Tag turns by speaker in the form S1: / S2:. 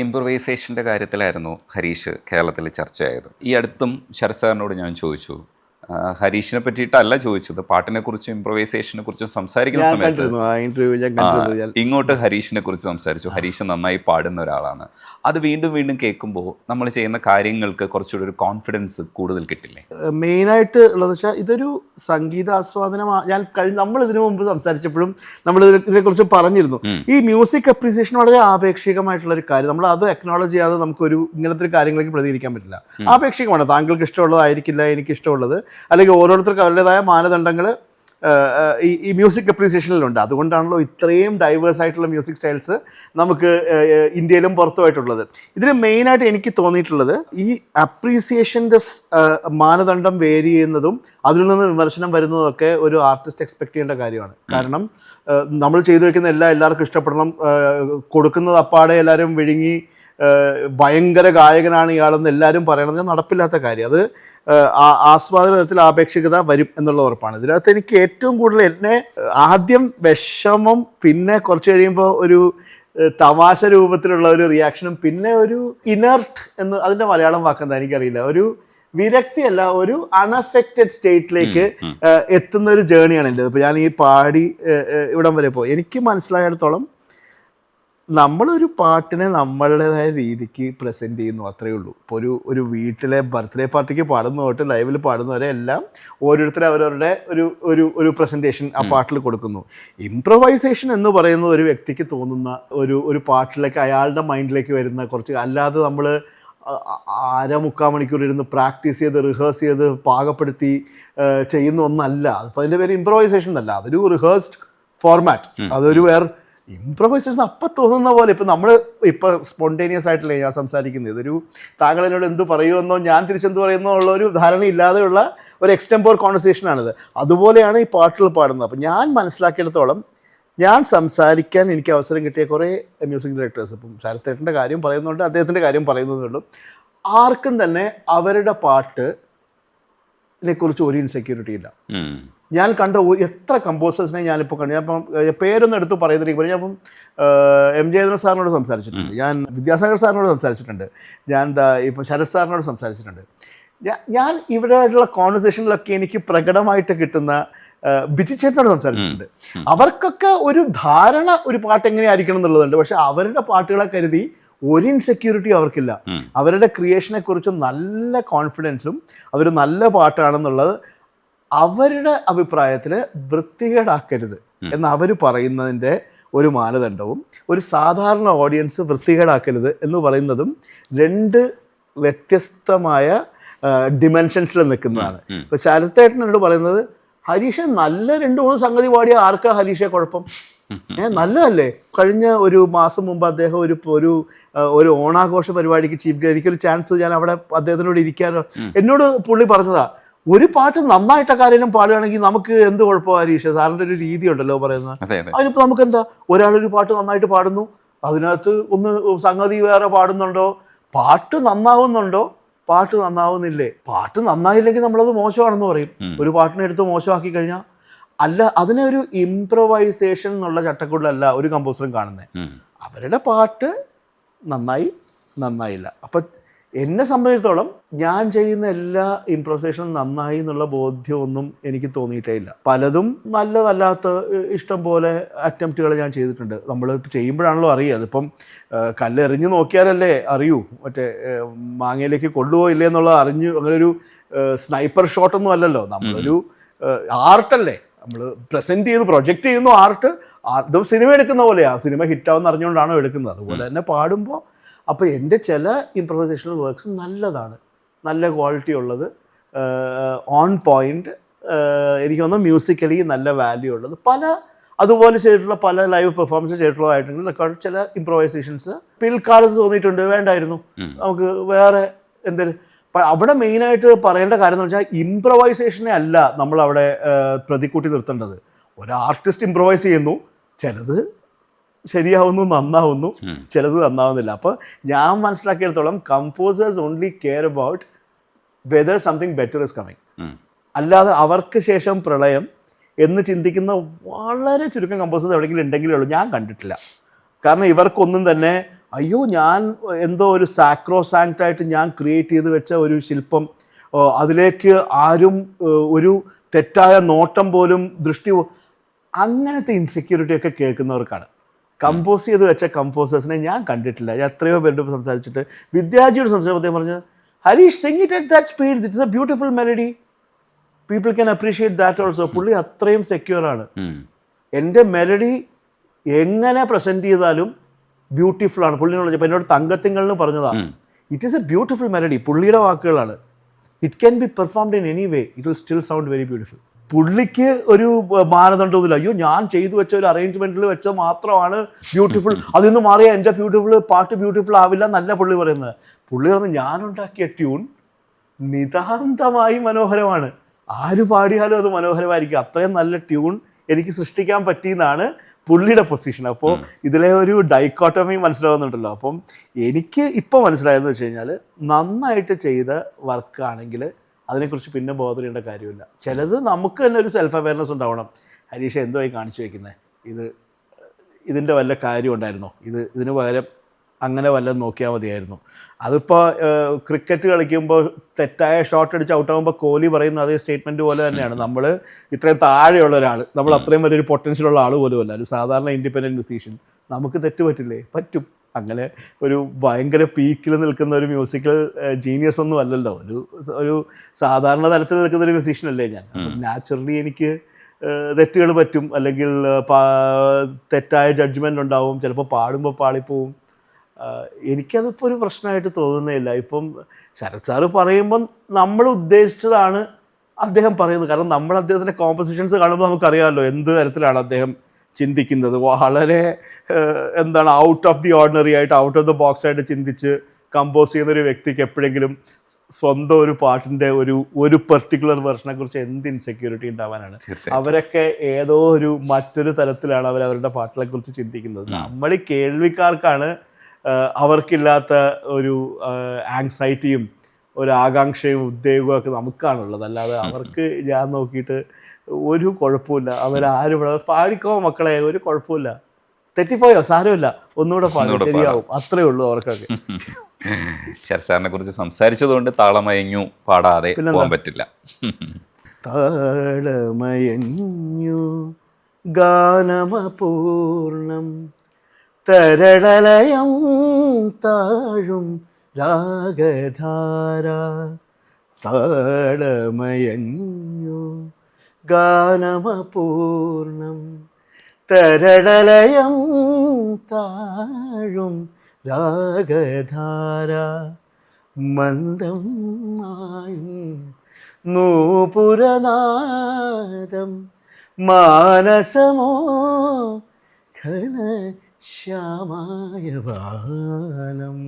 S1: ഇംപ്രവൈസേഷന്റെ കാര്യത്തിലായിരുന്നു ഹരീഷ് കേരളത്തിൽ ചർച്ചയായത്. ഈ അടുത്തും ശരത് സാറിനോട് ഞാൻ ചോദിച്ചു ഹരീഷിനെ പറ്റിയിട്ടല്ല ചോദിച്ചത്. പാട്ടിനെ കുറിച്ചും ഇംപ്രവൈസേഷനെ കുറിച്ചും സംസാരിക്കുന്ന സമയത്ത് ഇങ്ങോട്ട് ഹരീഷിനെ കുറിച്ച് സംസാരിച്ചു. ഹരീഷ് നന്നായി പാടുന്ന ഒരാളാണ്. അത് വീണ്ടും വീണ്ടും കേൾക്കുമ്പോൾ നമ്മൾ ചെയ്യുന്ന കാര്യങ്ങൾക്ക് കുറച്ചുകൂടി ഒരു കോൺഫിഡൻസ് കൂടുതൽ കിട്ടില്ലേ?
S2: മെയിനായിട്ട് ഉള്ളത് വെച്ചാൽ ഇതൊരു സംഗീത ആസ്വാദനം ഞാൻ കഴിഞ്ഞ നമ്മൾ ഇതിനു മുമ്പ് സംസാരിച്ചപ്പോഴും നമ്മൾ ഇതിനെ ഇതിനെക്കുറിച്ച് പറഞ്ഞിരുന്നു. ഈ മ്യൂസിക് അപ്രീസിയേഷൻ വളരെ ആപേക്ഷികമായിട്ടുള്ള ഒരു കാര്യം. നമ്മൾ അത് അക്നോളജ് ചെയ്യാതെ നമുക്കൊരു ഇങ്ങനത്തെ ഒരു കാര്യങ്ങളിലേക്ക് പ്രതികരിക്കാൻ പറ്റില്ല. ആപേക്ഷികമാണ്. താങ്കൾക്ക് ഇഷ്ടമുള്ളതായിരിക്കില്ല എനിക്ക് ഇഷ്ടമുള്ളത് അല്ലെങ്കിൽ ഓരോരുത്തർക്കും അവരുടേതായ മാനദണ്ഡങ്ങൾ ഈ ഈ മ്യൂസിക് അപ്രീസിയേഷനിലുണ്ട് അതുകൊണ്ടാണല്ലോ ഇത്രയും ഡൈവേഴ്സ് ആയിട്ടുള്ള മ്യൂസിക് സ്റ്റൈൽസ് നമുക്ക് ഇന്ത്യയിലും പുറത്തുമായിട്ടുള്ളത്. ഇതിൽ മെയിനായിട്ട് എനിക്ക് തോന്നിയിട്ടുള്ളത് ഈ അപ്രീസിയേഷന്റെ മാനദണ്ഡം വേരി ചെയ്യുന്നതും അതിൽ നിന്ന് വിമർശനം വരുന്നതൊക്കെ ഒരു ആർട്ടിസ്റ്റ് എക്സ്പെക്ട് ചെയ്യേണ്ട കാര്യമാണ്. കാരണം നമ്മൾ ചെയ്തു വെക്കുന്ന എല്ലാം എല്ലാവർക്കും ഇഷ്ടപ്പെടണം. കൊടുക്കുന്നത് അപ്പാടെ എല്ലാവരും വിഴുങ്ങി ഭയങ്കര ഗായകനാണ് ഇയാളെന്ന് എല്ലാവരും പറയണത് നടപ്പില്ലാത്ത കാര്യം. അത് ഏഹ്, ആ- ആസ്വാദന തരത്തിൽ ആപേക്ഷികത വരും എന്നുള്ള ഉറപ്പാണ്. ഇതിനകത്ത് എനിക്ക് ഏറ്റവും കൂടുതൽ എന്നെ ആദ്യം വിഷമം പിന്നെ കുറച്ച് കഴിയുമ്പോൾ ഒരു തമാശ രൂപത്തിലുള്ള ഒരു റിയാക്ഷനും പിന്നെ ഒരു ഇനർട്ട് എന്ന് അതിന്റെ മലയാളം വാക്കെന്താ എനിക്കറിയില്ല. ഒരു വിരക്തിയല്ല ഒരു അൺഅഫക്റ്റഡ് സ്റ്റേറ്റിലേക്ക് എത്തുന്ന ഒരു ജേണിയാണ് എന്റെ ഇപ്പോൾ ഞാൻ ഈ പാടി ഇവിടം വരെ പോയി. എനിക്ക് മനസ്സിലായിടത്തോളം നമ്മളൊരു പാട്ടിനെ നമ്മളുടേതായ രീതിക്ക് പ്രസന്റ് ചെയ്യുന്നു അത്രയേ ഉള്ളൂ. ഇപ്പോൾ ഒരു ഒരു വീട്ടിലെ ബർത്ത്ഡേ പാർട്ടിക്ക് പാടുന്ന തൊട്ട് ലൈവിൽ പാടുന്നവരെ എല്ലാം ഓരോരുത്തർ അവരവരുടെ ഒരു ഒരു ഒരു പ്രസന്റേഷൻ ആ പാട്ടിൽ കൊടുക്കുന്നു. ഇംപ്രവൈസേഷൻ എന്ന് പറയുന്ന ഒരു വ്യക്തിക്ക് തോന്നുന്ന ഒരു ഒരു പാട്ടിലേക്ക് അയാളുടെ മൈൻഡിലേക്ക് വരുന്ന കുറച്ച് അല്ലാതെ നമ്മൾ അര മുക്കാൽ മണിക്കൂർ ഇരുന്ന് പ്രാക്ടീസ് ചെയ്ത് റിഹേഴ്സ് ചെയ്ത് പാകപ്പെടുത്തി ചെയ്യുന്ന ഒന്നല്ല. അപ്പോൾ അതിന്റെ പേര് ഇംപ്രവൈസേഷൻ അല്ല അതൊരു റിഹേഴ്സ്ഡ് ഫോർമാറ്റ് അതൊരു വേറെ ഇംപ്രവൈസേഷൻ അപ്പം തോന്നുന്ന പോലെ ഇപ്പം നമ്മൾ ഇപ്പം സ്പോണ്ടേനിയസ് ആയിട്ടല്ലേ ഞാൻ സംസാരിക്കുന്നത്. ഇതൊരു താങ്കൾ എന്നോട് എന്ത് പറയുമെന്നോ ഞാൻ തിരിച്ചെന്ത് പറയുന്നോ ഉള്ള ഒരു ധാരണ ഇല്ലാതെയുള്ള ഒരു എക്സ്റ്റംപോർ കോൺവെർസേഷനാണിത് അതുപോലെയാണ് ഈ പാട്ടുകൾ പാടുന്നത്. അപ്പം ഞാൻ മനസ്സിലാക്കിയിടത്തോളം ഞാൻ സംസാരിക്കാൻ എനിക്ക് അവസരം കിട്ടിയ കുറേ മ്യൂസിക് ഡയറക്ടേഴ്സ് ഇപ്പം ശരത്തേട്ടന്റെ കാര്യം പറയുന്നുണ്ട് അദ്ദേഹത്തിന്റെ കാര്യം പറയുന്നതുകൊണ്ടും ആർക്കും തന്നെ അവരുടെ പാട്ടിനെ കുറിച്ച് ഒരു ഇൻസെക്യൂരിറ്റി ഇല്ല. ഞാൻ കണ്ട എത്ര കമ്പോസേഴ്സിനെ ഞാനിപ്പോൾ കണ്ടു. ഞാൻ ഇപ്പം പേരൊന്നും എടുത്ത് പറയുന്നില്ല ഞാൻ ഇപ്പം എം ജയചന്ദ്രൻ സാറിനോട് സംസാരിച്ചിട്ടുണ്ട്. ഞാൻ വിദ്യാസാഗർ സാറിനോട് സംസാരിച്ചിട്ടുണ്ട്. ഞാൻ എന്താ ഇപ്പം ശരത് സാറിനോട് സംസാരിച്ചിട്ടുണ്ട്. ഞാൻ- ഞാൻ ഇവിടെ ആയിട്ടുള്ള കോൺവെർസേഷനിലൊക്കെ എനിക്ക് പ്രകടമായിട്ട് കിട്ടുന്ന ബിജിച്ചേട്ടനോട് സംസാരിച്ചിട്ടുണ്ട്. അവർക്കൊക്കെ ഒരു ധാരണ ഒരു പാട്ട് എങ്ങനെയായിരിക്കണം എന്നുള്ളതുണ്ട്. പക്ഷെ അവരുടെ പാട്ടുകളെ കരുതി ഒരു ഇൻസെക്യൂരിറ്റി അവർക്കില്ല. അവരുടെ ക്രിയേഷനെ കുറിച്ച് നല്ല കോൺഫിഡൻസും അവർ നല്ല പാട്ടാണെന്നുള്ളത് അവരുടെ അഭിപ്രായത്തിൽ വൃത്തികേടാക്കരുത് എന്ന് അവർ പറയുന്നതിന്റെ ഒരു മാനദണ്ഡവും ഒരു സാധാരണ ഓഡിയൻസ് വൃത്തികേടാക്കരുത് എന്ന് പറയുന്നതും രണ്ട് വ്യത്യസ്തമായ ഡിമെൻഷൻസിൽ നിൽക്കുന്നതാണ്. ഇപ്പൊ ശരത്തേട്ടനോട് പറയുന്നത് ഹരീഷ നല്ല രണ്ട് മൂന്ന് സംഗതി പാടിയ ആർക്കാ ഹരീഷെ കുഴപ്പം? ഏ നല്ലതല്ലേ? കഴിഞ്ഞ ഒരു മാസം മുമ്പ് അദ്ദേഹം ഒരു ഒരു ഒരു ഓണാഘോഷ പരിപാടിക്ക് ചീഫ് എനിക്കൊരു ചാൻസ് ഞാൻ അവിടെ അദ്ദേഹത്തിനോട് ഇരിക്കാനോ എന്നോട് പുള്ളി പറഞ്ഞതാ ഒരു പാട്ട് നന്നായിട്ടൊക്കെ ആരെങ്കിലും പാടുകയാണെങ്കിൽ നമുക്ക് എന്ത് കുഴപ്പമാണ് ഹരീഷ സാറിന്റെ ഒരു രീതി ഉണ്ടല്ലോ പറയുന്നത്.
S1: അതെ അതെ.
S2: അതിനിപ്പോൾ നമുക്ക് എന്താ ഒരാളൊരു പാട്ട് നന്നായിട്ട് പാടുന്നു. അതിനകത്ത് ഒന്ന് സംഗതി വേറെ പാടുന്നുണ്ടോ? പാട്ട് നന്നാവുന്നുണ്ടോ? പാട്ട് നന്നാവുന്നില്ലേ? പാട്ട് നന്നായില്ലെങ്കിൽ നമ്മളത് മോശമാണെന്ന് പറയും. ഒരു പാട്ടിനെ എടുത്ത് മോശമാക്കി കഴിഞ്ഞാൽ അല്ല അതിനെ ഒരു ഇംപ്രവൈസേഷൻ എന്നുള്ള ചട്ടക്കൂടിലല്ല ഒരു കമ്പോസറും കാണുന്നത് അവരുടെ പാട്ട് നന്നായി നന്നായില്ല. അപ്പം എന്നെ സംബന്ധിച്ചിടത്തോളം ഞാൻ ചെയ്യുന്ന എല്ലാ ഇംപ്രവൈസേഷനും നന്നായി എന്നുള്ള ബോധ്യമൊന്നും എനിക്ക് തോന്നിയിട്ടേ ഇല്ല. പലതും നല്ലതല്ലാത്ത ഇഷ്ടം പോലെ അറ്റംപ്റ്റുകൾ ഞാൻ ചെയ്തിട്ടുണ്ട്. നമ്മൾ ചെയ്യുമ്പോഴാണല്ലോ അറിയുക. അതിപ്പം കല്ലെറിഞ്ഞ് നോക്കിയാലല്ലേ അറിയൂ. മറ്റേ മാങ്ങയിലേക്ക് കൊള്ളുവോ ഇല്ലേ എന്നുള്ളത് അറിഞ്ഞു അങ്ങനെ ഒരു സ്നൈപ്പർ ഷോട്ടൊന്നും അല്ലല്ലോ. നമ്മളൊരു ആർട്ടല്ലേ നമ്മൾ പ്രസന്റ് ചെയ്യുന്നു പ്രൊജക്റ്റ് ചെയ്യുന്നു ആർട്ട് അതും സിനിമ എടുക്കുന്ന പോലെയാണ് സിനിമ ഹിറ്റാവെന്ന് അറിഞ്ഞുകൊണ്ടാണോ എടുക്കുന്നത്. അതുപോലെ തന്നെ പാടുമ്പോൾ അപ്പോൾ എന്റെ ചില ഇംപ്രവൈസേഷണൽ വർക്ക്സ് നല്ലതാണ്. നല്ല ക്വാളിറ്റി ഉള്ളത്. ഓൺ പോയിന്റ് എനിക്ക് തോന്നുന്നു മ്യൂസിക്കലി നല്ല വാല്യൂ ഉള്ളത്. പല അതുപോലെ ചെയ്തിട്ടുള്ള പല ലൈവ് പെർഫോമൻസ് ചെയ്തിട്ടുള്ളതായിട്ടുണ്ടെങ്കിൽ ചില ഇംപ്രവൈസേഷൻസ് പിൽക്കാലത്ത് തോന്നിയിട്ടുണ്ട്. വേണ്ടായിരുന്നു. നമുക്ക് വേറെ എന്തെങ്കിലും അവിടെ മെയിനായിട്ട് പറയേണ്ട കാര്യം എന്ന് വെച്ചാൽ ഇംപ്രവൈസേഷനെ അല്ല നമ്മൾ അവിടെ പ്രതിക്കൂട്ടി നിർത്തേണ്ടത്. ഒരു ആർട്ടിസ്റ്റ് ഇംപ്രവൈസ് ചെയ്യുന്നു. ചിലത് ശരിയാവുന്നു നന്നാവുന്നു. ചിലത് നന്നാവുന്നില്ല. അപ്പോൾ ഞാൻ മനസ്സിലാക്കിയിടത്തോളം composers only care about whether something better is coming അല്ലാതെ അവർക്ക് ശേഷം പ്രളയം എന്ന് ചിന്തിക്കുന്ന വളരെ ചുരുക്കം കമ്പോസേഴ്സ് എവിടെയെങ്കിലും ഉണ്ടെങ്കിലേ ഉള്ളൂ. ഞാൻ കണ്ടിട്ടില്ല. കാരണം ഇവർക്കൊന്നും തന്നെ അയ്യോ ഞാൻ എന്തോ ഒരു സാക്രോ ആയിട്ട് ഞാൻ ക്രിയേറ്റ് ചെയ്ത് വെച്ച ഒരു ശില്പം അതിലേക്ക് ആരും ഒരു തെറ്റായ നോട്ടം പോലും ദൃഷ്ടി അങ്ങനത്തെ ഇൻസെക്യൂരിറ്റി ഒക്കെ കേൾക്കുന്നവർക്കാണ്. കമ്പോസ് ചെയ്ത് വെച്ച കമ്പോസേഴ്സിനെ ഞാൻ കണ്ടിട്ടില്ല. ഞാൻ എത്രയോ പേരുടെ സംസാരിച്ചിട്ട്. വിദ്യാർത്ഥിയോട് സംസാരിച്ചപ്പോൾ പറഞ്ഞത് Harish sing it at that speed it's a beautiful melody people can appreciate that also പുള്ളി അത്രയും സെക്യൂർ ആണ്. എന്റെ മെലഡി എങ്ങനെ പ്രസന്റ് ചെയ്താലും ബ്യൂട്ടിഫുൾ ആണ്. പുള്ളിനോട് ഇപ്പം എന്നോട് തങ്കത്തിങ്കളെന്ന് പറഞ്ഞതാണ് it is a beautiful melody പുള്ളിയുടെ വാക്കുകളാണ്. It can be performed in any way it will still sound very beautiful പുള്ളിക്ക് ഒരു മാനദണ്ഡമൊന്നുമില്ല അയ്യോ ഞാൻ ചെയ്തു വെച്ച ഒരു അറേഞ്ച്മെന്റിൽ വെച്ച മാത്രമാണ് ബ്യൂട്ടിഫുൾ അതിൽ നിന്ന് മാറിയ എന്റെ ബ്യൂട്ടിഫുൾ പാട്ട് ബ്യൂട്ടിഫുൾ ആവില്ല നല്ല പുള്ളി പറയുന്നത്. പുള്ളി പറഞ്ഞു ഞാനുണ്ടാക്കിയ ട്യൂൺ നിതാന്തമായി മനോഹരമാണ്. ആര് പാടിയാലും അത് മനോഹരമായിരിക്കും. അത്രയും നല്ല ട്യൂൺ എനിക്ക് സൃഷ്ടിക്കാൻ പറ്റിയെന്നാണ് പുള്ളിയുടെ പൊസിഷൻ അപ്പോൾ ഇതിലെ ഒരു ഡൈക്കോട്ടമി മനസ്സിലാവുന്നുണ്ടല്ലോ. അപ്പം എനിക്ക് ഇപ്പോൾ മനസ്സിലായെന്ന് വെച്ച് കഴിഞ്ഞാൽ നന്നായിട്ട് ചെയ്ത വർക്കാണെങ്കിൽ അതിനെക്കുറിച്ച് പിന്നെ ബോധറിയേണ്ട കാര്യമില്ല. ചിലത് നമുക്ക് തന്നെ ഒരു സെൽഫ് അവയർനെസ് ഉണ്ടാവണം. ഹരീഷ എന്തോ ആയി കാണിച്ചു വയ്ക്കുന്നത് ഇത് ഇതിന്റെ വല്ല കാര്യം ഉണ്ടായിരുന്നോ? ഇത് ഇതിന് പകരം അങ്ങനെ വല്ലതും നോക്കിയാൽ മതിയായിരുന്നു. അതിപ്പോൾ ക്രിക്കറ്റ് കളിക്കുമ്പോൾ തെറ്റായ ഷോട്ട് അടിച്ച് ഔട്ടാകുമ്പോൾ കോഹ്ലി പറയുന്ന അതേ സ്റ്റേറ്റ്മെന്റ് പോലെ തന്നെയാണ്. നമ്മൾ ഇത്രയും താഴെയുള്ള ഒരാൾ നമ്മൾ അത്രയും വലിയൊരു പൊട്ടൻഷ്യൽ ഉള്ള ആൾ പോലും അല്ല. ഒരു സാധാരണ ഇൻഡിപെൻഡന്റ് മ്യൂസീഷ്യൻ നമുക്ക് തെറ്റ് പറ്റില്ലേ? പറ്റും. അങ്ങനെ ഒരു ഭയങ്കര പീക്കിൽ നിൽക്കുന്ന ഒരു മ്യൂസിക്കൽ ജീനിയസ് ഒന്നും അല്ലല്ലോ. ഒരു ഒരു സാധാരണ തലത്തിൽ നിൽക്കുന്ന ഒരു മ്യൂസീഷ്യൻ അല്ലേ ഞാൻ. നാച്ചുറലി എനിക്ക് തെറ്റുകൾ പറ്റും. അല്ലെങ്കിൽ തെറ്റായ ജഡ്ജ്മെന്റ് ഉണ്ടാവും. ചിലപ്പോൾ പാടുമ്പോൾ പാളിപ്പോവും. എനിക്കതിപ്പോൾ ഒരു പ്രശ്നമായിട്ട് തോന്നുന്നില്ല ഇപ്പം ശരത് സാറ് പറയുമ്പം നമ്മൾ ഉദ്ദേശിച്ചതാണ് അദ്ദേഹം പറയുന്നത്. കാരണം നമ്മൾ അദ്ദേഹത്തിന്റെ കോമ്പസിഷൻസ് കാണുമ്പോൾ നമുക്കറിയാമല്ലോ എന്ത് തരത്തിലാണ് അദ്ദേഹം ചിന്തിക്കുന്നത്. വളരെ എന്താണ് ഔട്ട് ഓഫ് ദി ഓർഡിനറി ആയിട്ട് ഔട്ട് ഓഫ് ദ ബോക്സ് ആയിട്ട് ചിന്തിച്ച് കമ്പോസ് ചെയ്യുന്ന ഒരു വ്യക്തിക്ക് എപ്പോഴെങ്കിലും സ്വന്തം ഒരു പാട്ടിന്റെ ഒരു ഒരു പെർട്ടിക്കുലർ വെർഷനെ കുറിച്ച് എന്ത് ഇൻസെക്യൂരിറ്റി ഉണ്ടാവാനാണ്? അവരൊക്കെ ഏതോ ഒരു മറ്റൊരു തലത്തിലാണ് അവർ അവരുടെ പാട്ടിനെ കുറിച്ച് ചിന്തിക്കുന്നത്. നമ്മൾ ഈ കേൾവിക്കാർക്കാണ് അവർക്കില്ലാത്ത ഒരു ആങ്സൈറ്റിയും ഒരു ആകാംക്ഷയും ഉദ്വേഗവും ഒക്കെ നമുക്കാണുള്ളത്. അല്ലാതെ അവർക്ക് ഞാൻ നോക്കിയിട്ട് ഒരു കുഴപ്പമില്ല അവരാരും പാടിക്കോ മക്കളെ ഒരു കുഴപ്പമില്ല തെറ്റിപ്പോയോ? സാരമില്ല. ഒന്നുകൂടെ പാടും. ശരിയാവും. അത്രേ ഉള്ളൂ അവർക്കൊക്കെ.
S1: ശരസാറിനെ കുറിച്ച് കുറിച്ച് സംസാരിച്ചതുകൊണ്ട് താളമയങ്ങു പാടാതെ പോകാൻ പറ്റില്ല.
S2: താളമയഞ്ഞു ഗാനമപൂർണം തരളലയം താഴും രാഗധാര. താളമയഞ്ഞു ഗാനമപൂർണം. തരളലയം താഴും രാഗധാര. മന്ദം മായും നൂപുരനാദം. മാനസമോ ഘന ശ്യാമായ ബാലം.